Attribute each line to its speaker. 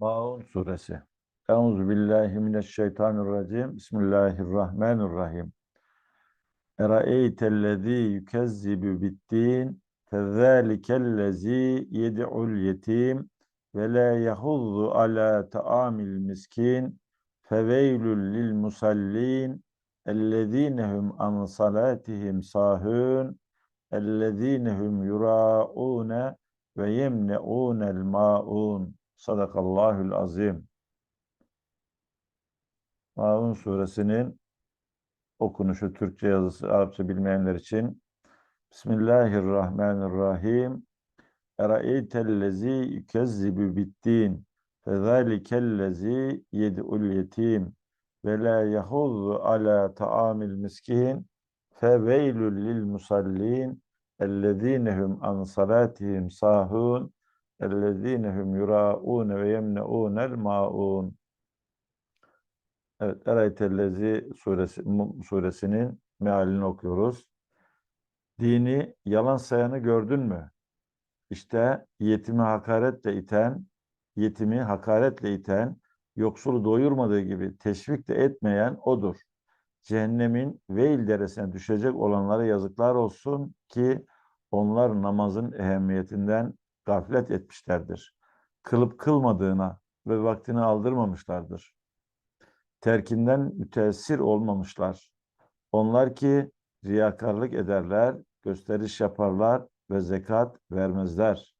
Speaker 1: Maun suresi. Euzu billahi mineşşeytanirracim. Bismillahirrahmanirrahim. Eraeytellezî yükezzibu biddin fezzalikellezî yed'ul yetim ve la yahuzzu ala ta'amil miskin feveylül lil musallin ellezîne hum an salatihim sahun ellezîne hum yurâûne ve yemneûnel mâun. Sadakallahül azim. Maun suresinin okunuşu Türkçe yazısı Arapça bilmeyenler için Bismillahirrahmanirrahim. Eraeytellezi yükezzibu biddin fezâlikellezi yed'ul yetim ve la yahuzzu ala ta'amil miskin feveylül lil musallin ellezinehum an salatihim sahun ellezinehum yuraun ve yemneunel maun Evet, Eraytellezi suresi, suresinin mealini okuyoruz. Dini yalan sayanı gördün mü? İşte yetimi hakaretle iten, yetimi hakaretle iten, yoksulu doyurmadığı gibi teşvik de etmeyen odur. Cehennemin veil deresine düşecek olanlara yazıklar olsun ki onlar namazın ehemmiyetinden gaflet etmişlerdir. Kılıp kılmadığına ve vaktini aldırmamışlardır terkinden müteessir olmamışlar. Onlar ki riyakarlık ederler, gösteriş yaparlar ve zekat vermezler.